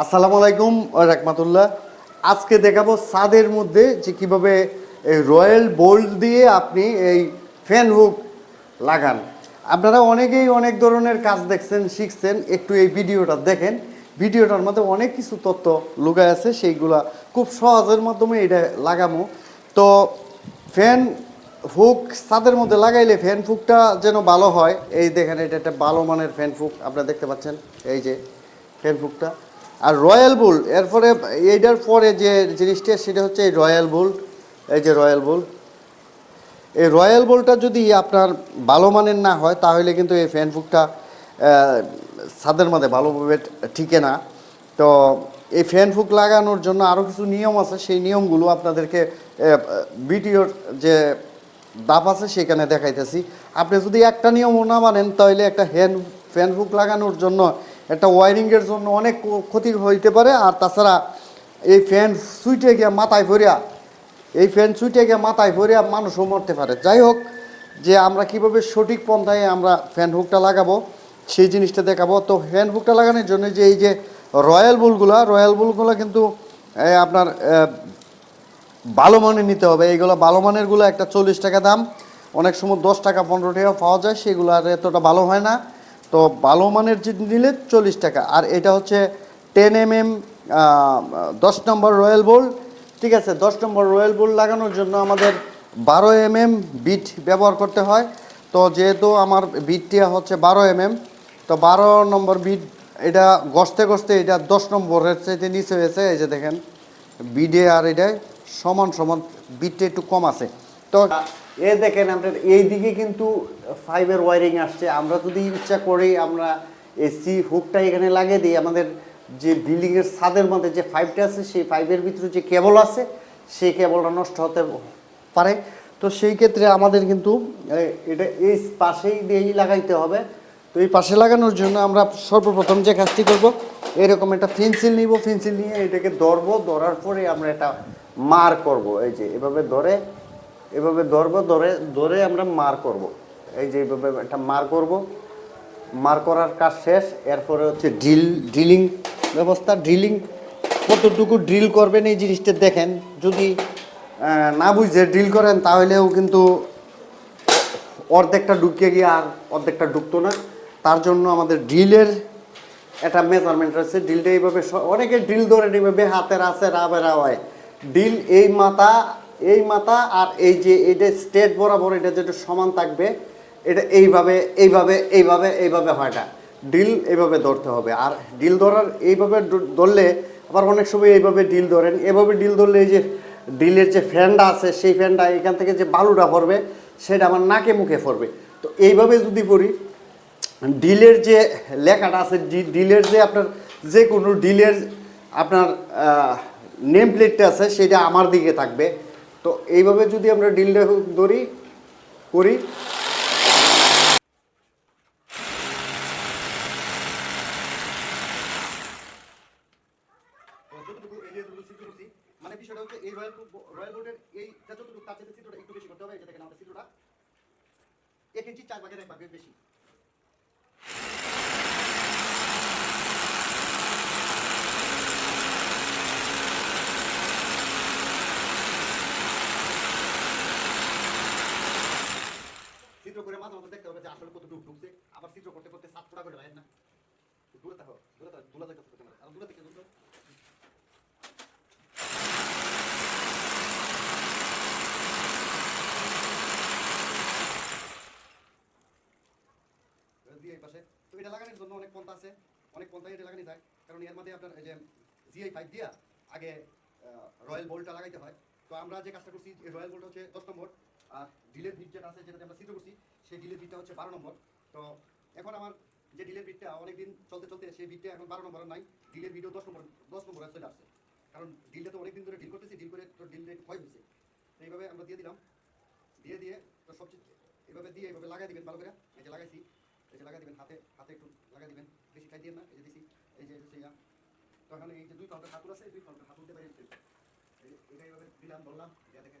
আসসালামু আলাইকুম, রাহমাতুল্লাহ। আজকে দেখাবো সাদের মধ্যে যে কীভাবে এই রয়্যাল বোল্ট দিয়ে আপনি এই ফ্যান হুক লাগান। আপনারা অনেকেই অনেক ধরনের কাজ দেখছেন, শিখছেন, একটু এই ভিডিওটা দেখেন। ভিডিওটার মধ্যে অনেক কিছু তথ্য লুকায় আছে, সেইগুলা খুব সহজের মাধ্যমে এটা লাগামো। তো ফ্যান হুক ছাদের মধ্যে লাগাইলে ফ্যান ফুকটা যেন ভালো হয়। এই দেখেন, এটা একটা ভালো মানের ফ্যান ফুক আপনারা দেখতে পাচ্ছেন। এই যে ফ্যান ফুকটা আর রয়্যাল বুল, এরপরে এইটার পরে যে জিনিসটা, সেটা হচ্ছে এই রয়্যাল বুল, এই যে রয়্যাল বুল। এই রয়্যাল বোলটা যদি আপনার ভালো মানের না হয়, তাহলে কিন্তু এই ফ্যান ফুকটা ছাদের মধ্যে ভালোভাবে ঠিকে না। তো এই ফ্যান ফুক লাগানোর জন্য আরও কিছু নিয়ম আছে, সেই নিয়মগুলো আপনাদেরকে বিটিওর যে দাপ আছে, সেখানে দেখাইতেছি। আপনি যদি একটা নিয়মও না মানেন, তাহলে একটা হ্যান্ড ফ্যান ফুক লাগানোর জন্য একটা ওয়ারিংয়ের জন্য অনেক ক্ষতি হইতে পারে, আর তাছাড়া এই ফ্যান সুইটে গিয়ে মাথায় ভরিয়া, এই ফ্যান সুইটে গিয়ে মাথায় ভরিয়া মানুষও মরতে পারে। যাই হোক, যে আমরা কীভাবে সঠিক পন্থায় আমরা ফ্যান হুকটা লাগাবো, সেই জিনিসটা দেখাবো। তো ফ্যান হুকটা লাগানোর জন্য যে এই যে রয়্যাল বুলগুলা, রয়্যাল বুলগুলো কিন্তু আপনার ভালো মানের নিতে হবে। এইগুলো ভালো মানেরগুলো একটা চল্লিশ টাকা দাম, অনেক সময় দশ টাকা, পনেরো টাকা পাওয়া যায়, সেগুলো আর এতটা ভালো হয় না। তো ভালো মানের যে নিলে চল্লিশ টাকা। আর এটা হচ্ছে টেন এম এম দশ নম্বর রয়্যাল বোল ঠিক আছে, দশ নম্বর রয়্যাল বোল লাগানোর জন্য আমাদের বারো এম এম বিট ব্যবহার করতে হয়। তো যেহেতু আমার বিটটা হচ্ছে বারো এম এম তো বারো নম্বর বিট, এটা গসতে গসতে এটা দশ নম্বরের চাইতে নিচে হয়েছে। এই যে দেখেন, বিডে আর এটাই সমান সমান বিটটা একটু কম আছে। তো এ দেখেন আপনার এই দিকে কিন্তু ফাইবার ওয়ারিং আসছে। আমরা যদি ইচ্ছা করি আমরা এসি হুকটা এখানে লাগিয়ে দিই, আমাদের যে বিল্ডিংয়ের ছাদের মধ্যে যে ফাইভটা আছে, সেই ফাইভের ভিতরে যে কেবল আছে, সেই কেবলটা নষ্ট হতে পারে। তো সেই ক্ষেত্রে আমাদের কিন্তু এটা এই পাশেই দিয়েই লাগাইতে হবে। তো এই পাশে লাগানোর জন্য আমরা সর্বপ্রথম যে কাজটি করব, এরকম একটা পেন্সিল নিব। পেন্সিল নিয়ে এটাকে ধরবো, ধরার পরে আমরা এটা মার করব। এই যে এভাবে ধরে এভাবে ধরবো, ধরে ধরে আমরা মার করব। এই যে এইভাবে একটা মার করব। মার করার কাজ শেষ, এরপরে হচ্ছে ড্রিল ড্রিলিং ব্যবস্থা ড্রিলিং কতটুকু ড্রিল করবেন এই জিনিসটা দেখেন। যদি না বুঝে ড্রিল করেন, তাহলেও কিন্তু অর্ধেকটা ঢুকিয়ে গিয়ে আর অর্ধেকটা ঢুকতো না। তার জন্য আমাদের ড্রিলের একটা মেজারমেন্ট আছে। ড্রিলটা এইভাবে অনেকে ড্রিল ধরে এইভাবে হাতের আছে রাবেরা হয় ড্রিল এই মাথা এই মাথা আর এই যে এটা স্টেট বরাবর এটা যেটা সমান থাকবে, এটা এইভাবে এইভাবে এইভাবে এইভাবে হয় না। ড্রিল এইভাবে ধরতে হবে। আর ডিল ধরার এইভাবে ধরলে আবার অনেক সময় এইভাবে ডিল ধরেন। এভাবে ডিল ধরলে এই যে ডিলের যে ফ্যানটা আছে, সেই ফ্যানটা এখান থেকে যে বালুটা পড়বে, সেটা আমার নাকে মুখে পড়বে। তো এইভাবে যদি করি, ডিলের যে লেখাটা আছে ডিলের যে আপনার যে কোনো ডিলের আপনার নেম প্লেটটা আছে, সেটা আমার দিকে থাকবে। তো এইভাবে যদি আমরা ডিলটা ধরি, করি। মানে বিষয়টা হচ্ছে এই রয়্যাল রয়্যাল বোর্ডের এইটা যতটুকু তার একটু বেশি করতে হবে এটা চিত্রটা এক ইঞ্চি চার ভাগের এক ভাগের বেশি। চিত্র করে মাঝে মাঝে দেখতে হবে যে আসলে কতটুকু ঢুকছে। আবার চিত্র করতে করতে সাত ফোটা করে না। দূরে থাকো দূরে থাকো, দূরে দূরে থেকে। দূরে দিয়ে পাশে। তো এটা লাগানোর জন্য অনেক পন্থা আছে। অনেক পন্থায় এটা লাগানো যায়। কারণ এর মধ্যে আপনার এই যে জিআই ফাইভ দিয়া আগে রয়্যাল বোল্টটা লাগাইতে হয়। তো আমরা যে কাজটা করছি রয়্যাল বোল্ট হচ্ছে দশ নম্বর। আর ডিলের বিট যেটা আছে, যেটাতে আমরা চিত্র করছি, সেই ডিলের বিটটা হচ্ছে বারো নম্বর। তো এখন আমার যে ডিলের বিটটা অনেকদিন চলতে চলতে সেই বিটটা এখন বারো নম্বর নাই। ডিলের বিটও দশ নম্বর দশ নম্বর চলে আসছে। কারণ ডিলটা তো অনেকদিন ধরে ডিল করতেছি ডিল করে তো ডিলটা একটু ক্ষয় হয়েছে। তো এইভাবে আমরা দিয়ে দিলাম। দিয়ে দিয়ে তো সবচেয়ে এভাবে দিয়ে, এইভাবে লাগাই দিবেন ভালো করে। এই যে লাগাইছি, এই যে লাগাই দিবেন, হাতে হাতে একটু লাগাই দিবেন। বেশি খাই দিয়ে না, এই যে দিছি, এই যে হচ্ছে তো এখানে এই যে দুই পাউন্ডের ঠাকুর আছে দুই পাউন্ডের এই যে এটা এইভাবে দিলাম, বললাম দেখে।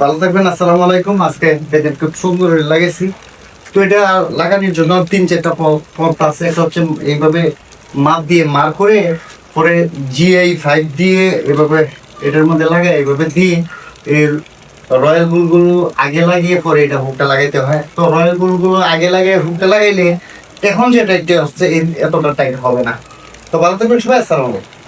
ভালো থাকবেন আসসালামু আলাইকুম। আজকে খুব সুন্দর লাগাইছি। তো এটা লাগানোর জন্য তিন চারটা প- পথ আছে এটা হচ্ছে এইভাবে মাপ দিয়ে মার করে, পরে জিআই ফাইভ দিয়ে এভাবে এটার মধ্যে লাগাই এইভাবে দিয়ে এর রয়্যাল গুলগুলো আগে লাগিয়ে পরে এটা হুকটা লাগাইতে হয়। তো রয়্যাল গুলগুলো আগে লাগিয়ে হুকটা লাগাইলে এখন যেটা একটা হচ্ছে এতটা টাইট হবে না। তো ভালো থাকবেন সবাই, আসসালামু আলাইকুম।